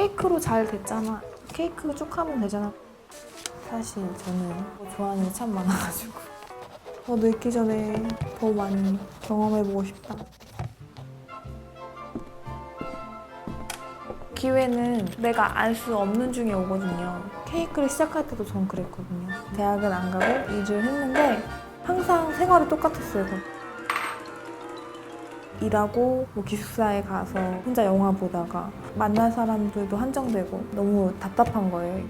케이크로 잘 됐잖아. 케이크 쭉 하면 되잖아. 사실 저는 뭐 좋아하는 게 참 많아가지고 더 늙기 전에 더 많이 경험해보고 싶다. 기회는 내가 알 수 없는 중에 오거든요. 케이크를 시작할 때도 전 그랬거든요. 대학은 안 가고 일을 했는데 항상 생활이 똑같았어요. 일하고 뭐 기숙사에 가서 혼자 영화 보다가 만날 사람들도 한정되고 너무 답답한 거예요.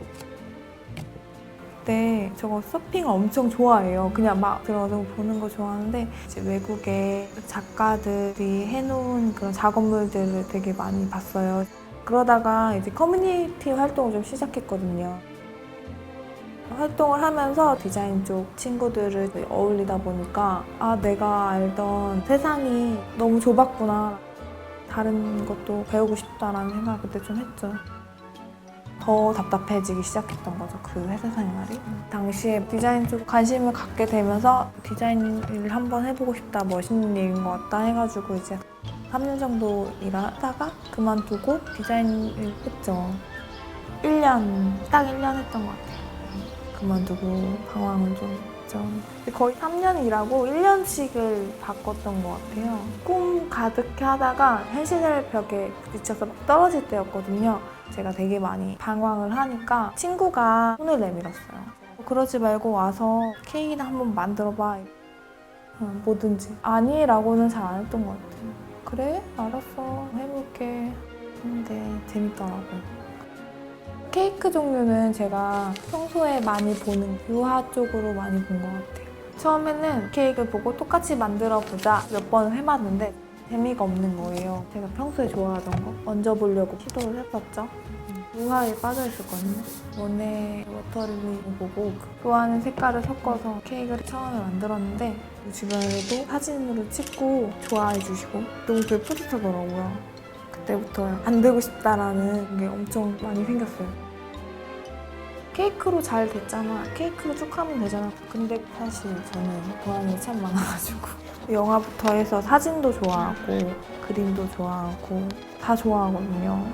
그때 저거 서핑을 엄청 좋아해요. 그냥 막 들어가서 보는 거 좋아하는데 이제 외국의 작가들이 해놓은 그런 작업물들을 되게 많이 봤어요. 그러다가 이제 커뮤니티 활동을 좀 시작했거든요. 활동을 하면서 디자인 쪽 친구들을 어울리다 보니까 아 내가 알던 세상이 너무 좁았구나. 다른 것도 배우고 싶다라는 생각을 그때 좀 했죠. 더 답답해지기 시작했던 거죠 그 회사 생활이. 당시에 디자인 쪽 관심을 갖게 되면서 디자인 일을 한번 해보고 싶다 멋있는 일인 것 같다 해가지고 이제 3년 정도 일하다가 그만두고 디자인 일 했죠. 1년 딱 1년 했던 것 같아요 그만두고 방황을 좀 했죠. 거의 3년 일하고 1년씩을 바꿨던 것 같아요. 꿈 가득해 하다가 현실의 벽에 부딪혀서 막 떨어질 때였거든요. 제가 되게 많이 방황을 하니까 친구가 손을 내밀었어요. 그러지 말고 와서 케이크나 한번 만들어봐. 어, 뭐든지. 아니라고는 잘 안 했던 것 같아요. 그래? 알았어. 해볼게. 근데 재밌더라고요. 케이크 종류는 제가 평소에 많이 보는 유화 쪽으로 많이 본 것 같아요. 처음에는 케이크를 보고 똑같이 만들어 보자 몇 번 해봤는데 재미가 없는 거예요. 제가 평소에 좋아하던 거 얹어보려고 시도를 해봤죠. 유화에 빠져 있었거든요. 원의 워터를 보고 그 좋아하는 색깔을 섞어서 케이크를 처음에 만들었는데 주변에도 사진으로 찍고 좋아해 주시고 너무 그게 뿌듯하더라고요. 그때부터 안 되고 싶다라는 게 엄청 많이 생겼어요. 케이크로 잘 됐잖아. 케이크로 쭉 하면 되잖아. 근데 사실 저는 게참 많아가지고. 영화부터 해서 사진도 좋아하고, 그림도 좋아하고, 다 좋아하거든요.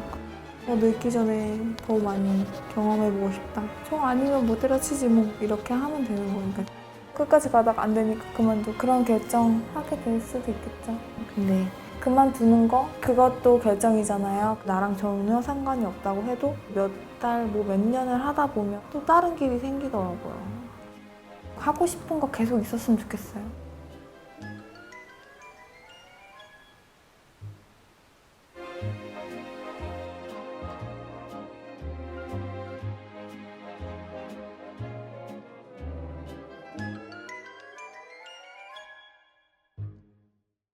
더 늙기 전에 더 많이 경험해보고 싶다. 저 아니면 못 때려치지 뭐. 이렇게 하면 되는 거니까. 끝까지 가다가 안 되니까 그만두. 그런 결정하게 될 수도 있겠죠. 근데 그만두는 거 그것도 결정이잖아요. 나랑 전혀 상관이 없다고 해도 몇 달, 뭐 몇 년을 하다 보면 또 다른 길이 생기더라고요. 하고 싶은 거 계속 있었으면 좋겠어요.